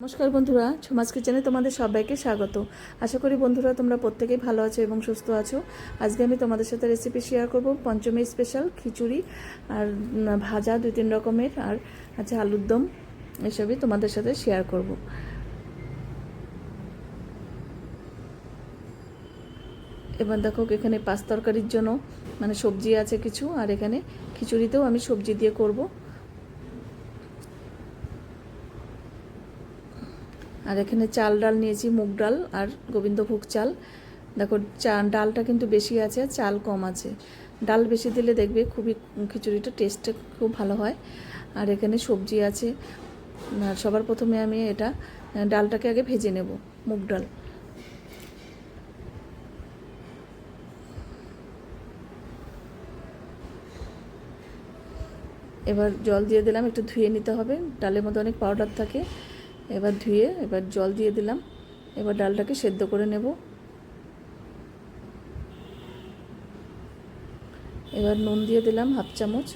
নমস্কার বন্ধুরা, ছমাস কিচেনে তোমাদের সবাইকে স্বাগত। আশা করি বন্ধুরা তোমরা প্রত্যেকেই ভালো আছো এবং সুস্থ আছো। আজকে আমি তোমাদের সাথে রেসিপি শেয়ার করব পঞ্চমী স্পেশাল খিচুড়ি আর ভাজা দুই তিন রকমের আর আছে আলুর দম, এসবই তোমাদের সাথে শেয়ার করব। এবার দেখো এখানে পাঁচ তরকারির জন্য মানে সবজি আছে কিছু, আর এখানে খিচুড়িতেও আমি সবজি দিয়ে করব। আর এখানে চাল ডাল নিয়েছি, মুগ ডাল আর গোবিন্দভোগ চাল। দেখো, চা, ডালটা কিন্তু বেশি আছে, চাল কম আছে। ডাল বেশি দিলে দেখবে খুবই খিচুড়িটা টেস্টে খুব ভালো হয়। আর এখানে সবজি আছে। আর সবার প্রথমে আমি এটা, ডালটাকে আগে ভেজে নেব, মুগ ডাল। এবার জল দিয়ে দিলাম, একটু ধুয়ে নিতে হবে। ডালের মধ্যে অনেক পাউডার থাকে। এবার ধুয়ে, এবার জল দিয়ে দিলাম। এবার ডালটাকে সেদ্ধ করে নেব। এবার নুন দিয়ে দিলাম হাফ চামচ।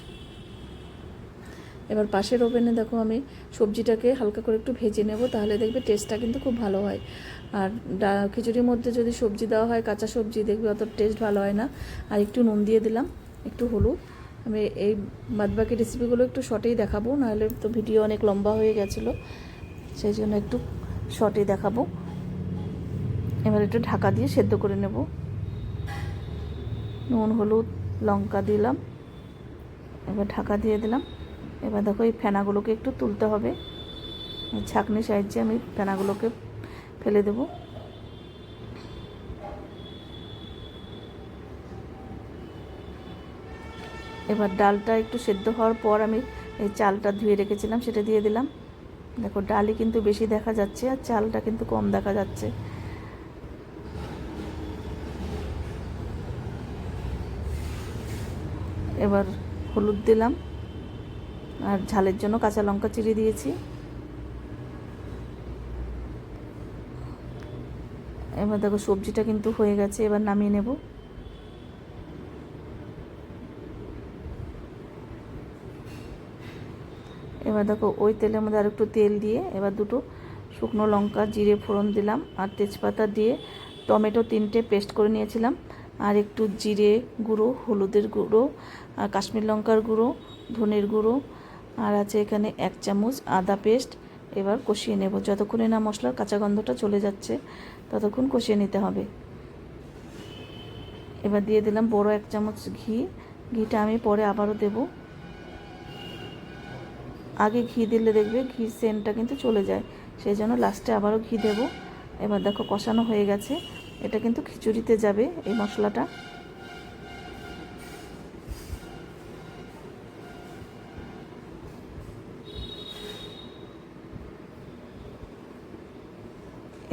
এবার পাশের ওভেনে দেখো আমি সবজিটাকে হালকা করে একটু ভেজে নেব, তাহলে দেখবে টেস্টটা কিন্তু খুব ভালো হয়। আর খিচুড়ির মধ্যে যদি সবজি দেওয়া হয়, কাঁচা সবজি, দেখবে অত টেস্ট ভালো হয় না। আর একটু নুন দিয়ে দিলাম, একটু হলুদ। আমি এই বাদবাকি রেসিপিগুলো একটু শর্টেই দেখাবো, নাহলে তো ভিডিও অনেক লম্বা হয়ে গেছিল। সেই জন্য একটু শর্টে দেখাবো। এবার একটু ঢাকা দিয়ে সেদ্ধ করে নেব। নুন, হলুদ, লঙ্কা দিলাম। এবার ঢাকা দিয়ে দিলাম। এবার দেখো এই ফেনাগুলোকে একটু তুলতে হবে। ছাঁকনি সাহায্যে আমি ফেনাগুলোকে ফেলে দেব। এবার ডালটা একটু সেদ্ধ হওয়ার পর আমি এই চালটা ধুয়ে রেখেছিলাম, সেটা দিয়ে দিলাম। দেখো ডালই কিন্তু বেশি দেখা যাচ্ছে আর চালটা কিন্তু কম দেখা যাচ্ছে। এবার হলুদ দিলাম আর ঝালের জন্য কাঁচা লঙ্কা চিড়ে দিয়েছি। এবার দেখো, সবজিটা কিন্তু হয়ে গেছে, এবার নামিয়ে নেব। এবার দেখো ওই তেলের মধ্যে আর একটু তেল দিয়ে এবার দুটো শুকনো লঙ্কা, জিরে, ফোড়ন দিলাম আর তেজপাতা দিয়ে টমেটো তিনটে পেস্ট করে নিয়েছিলাম। আর একটু জিরে গুঁড়ো, হলুদের গুঁড়ো, আর কাশ্মীর লঙ্কার গুঁড়ো, ধনের গুঁড়ো, আর আছে এখানে এক চামচ আদা পেস্ট। এবার কষিয়ে নেব। যতক্ষণে না মশলার কাঁচা গন্ধটা চলে যাচ্ছে, ততক্ষণ কষিয়ে নিতে হবে। এবার দিয়ে দিলাম বড় এক চামচ ঘি। ঘিটা আমি পরে আবারও দেবো। আগে ঘি দিলে দেখবে ঘি সেন্টটা কিন্তু চলে যায়। সেই জন্য লাস্টে আবারও ঘি দেব। এবার দেখো কষানো হয়ে গেছে। এটা কিন্তু খিচুড়িতে যাবে এই মশলাটা।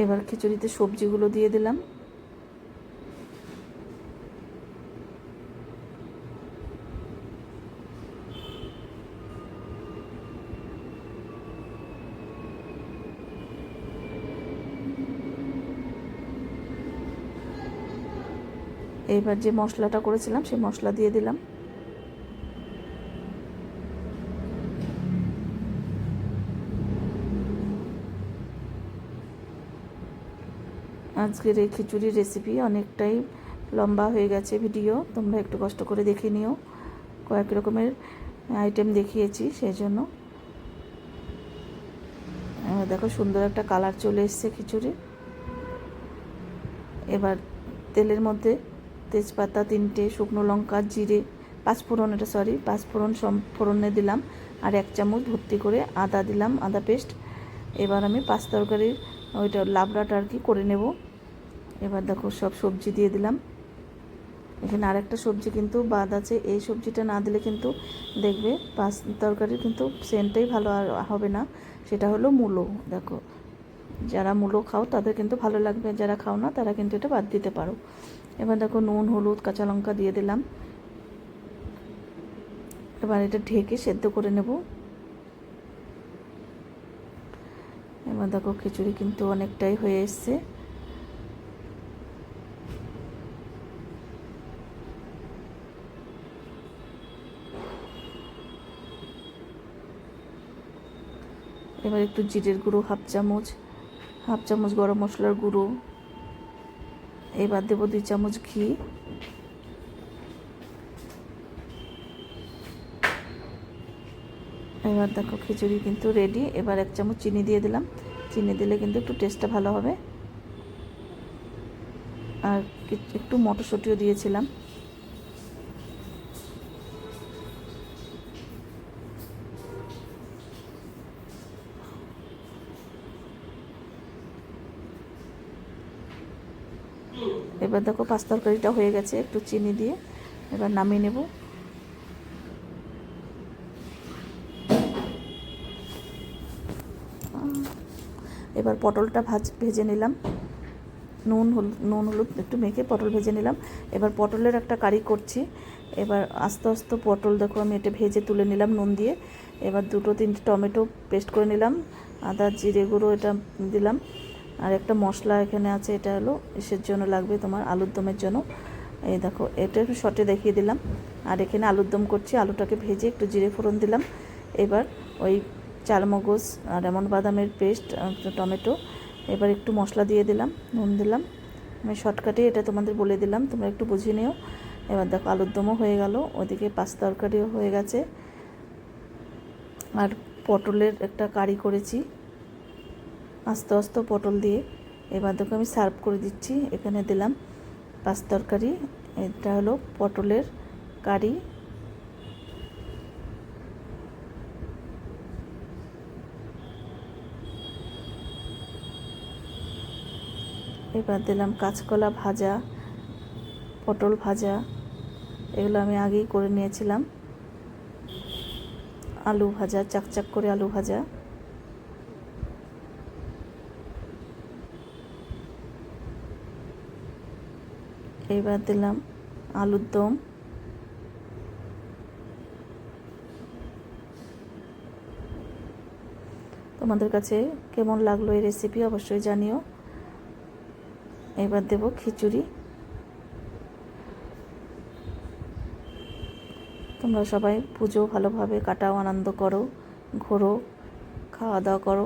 এবার খিচুড়িতে সবজিগুলো দিয়ে দিলাম। এইবার যে মশলাটা করেছিলাম, সেই মশলা দিয়ে দিলাম। আজকের এই খিচুড়ির রেসিপি অনেকটাই লম্বা হয়ে গেছে ভিডিও তোমরা একটু কষ্ট করে দেখে নিও। কয়েক রকমের আইটেম দেখিয়েছি সেই জন্য দেখো সুন্দর একটা কালার চলে এসছে খিচুড়ি। এবার তেলের মধ্যে তেজপাতা, তিনটে শুকনো লঙ্কা, জিরে পাঁচফোড়ন এটা সরি পাঁচফোড়ন ফোড়নে দিলাম আর এক চামচ ভর্তি করে আদা দিলাম, আদা পেস্ট এবার আমি পাঁচ তরকারির ওইটা লাবড়াটা আর কি করে নেব। এবার দেখো সব সবজি দিয়ে দিলাম। এখানে আরেকটা সবজি কিন্তু বাদ আছে, এই সবজিটা না দিলে কিন্তু দেখবে পাঁচ তরকারির কিন্তু সেন্টটাই ভালো আর হবে না। সেটা হলো মূলো, দেখো। যারা মূলো খাও তাদের কিন্তু ভালো লাগবে, যারা খাও না তারা কিন্তু এটা বাদ দিতে পারো। এবার দেখো নুন, হলুদ, কাঁচা লঙ্কা দিয়ে দিলাম। এবার এটা ঢেকে সেদ্ধ করে নেব। এবার দেখো খিচুড়ি কিন্তু অনেকটাই হয়ে এসছে। এবার একটু জিরের গুঁড়ো, হাফ চামচ হাফ চামচ গরম মশলার গুঁড়ো। এবার দেবো দুই চামচ ঘি। এবার দেখো খিচুড়ি কিন্তু রেডি এবার এক চামচ চিনি দিয়ে দিলাম। চিনি দিলে কিন্তু একটু টেস্টটা ভালো হবে। আর একটু মটরশুঁটিও দিয়েছিলাম। এবার দেখো পাঁচ তরকারিটা হয়ে গেছে, একটু চিনি দিয়ে এবার নামিয়ে নেব। এবার পটলটা ভাজ, ভেজে নিলাম। নুন হলুদ নুন হলুদ একটু মেখে পটল ভেজে নিলাম। এবার পটলের একটা কারি করছি। এবার আস্তে আস্তে পটল দেখো আমি এটা ভেজে তুলে নিলাম নুন দিয়ে। এবার দুটো তিনটে টমেটো পেস্ট করে নিলাম। আদা, জিরে গুঁড়ো এটা দিলাম। আর একটা মশলা এখানে আছে, এটা হলো এসের জন্য লাগবে তোমার আলুর দমের জন্য। এই দেখো, এটা একটু শর্টে দেখিয়ে দিলাম। আর এখানে আলুর দম করছি, আলুটাকে ভেজে একটু জিরে ফোড়ন দিলাম। এবার ওই চালমগজ আর এমন বাদামের পেস্ট টমেটো, এবার একটু মশলা দিয়ে দিলাম, নুন দিলাম। আমি শর্টকাটে এটা তোমাদের বলে দিলাম, তোমরা একটু বুঝিয়ে নিও। এবার দেখো, আলুর দমও হয়ে গেল ওদিকে পাঁচ তরকারিও হয়ে গেছে। আর পটলের একটা কারি করেছি। আস্তে আস্তে পটল দিয়ে এবার দেখো আমি সার্ভ করে দিচ্ছি। এখানে দিলাম পাঁচ তরকারি। এটা হলো পটলের কারি। এবার দিলাম কাঁচকলা ভাজা, পটল ভাজা। এগুলো আমি আগেই করে নিয়েছিলাম। আলু ভাজা, চাকচাক করে আলু ভাজা। এবার দিলাম আলুর দম। তোমাদের কাছে কেমন লাগল এই রেসিপি অবশ্যই জানিও। এবার দেব খিচুড়ি। তোমরা সবাই পুজো ভালোভাবে কাটাও, আনন্দ করো, ঘোরো খাওয়া দাওয়া করো।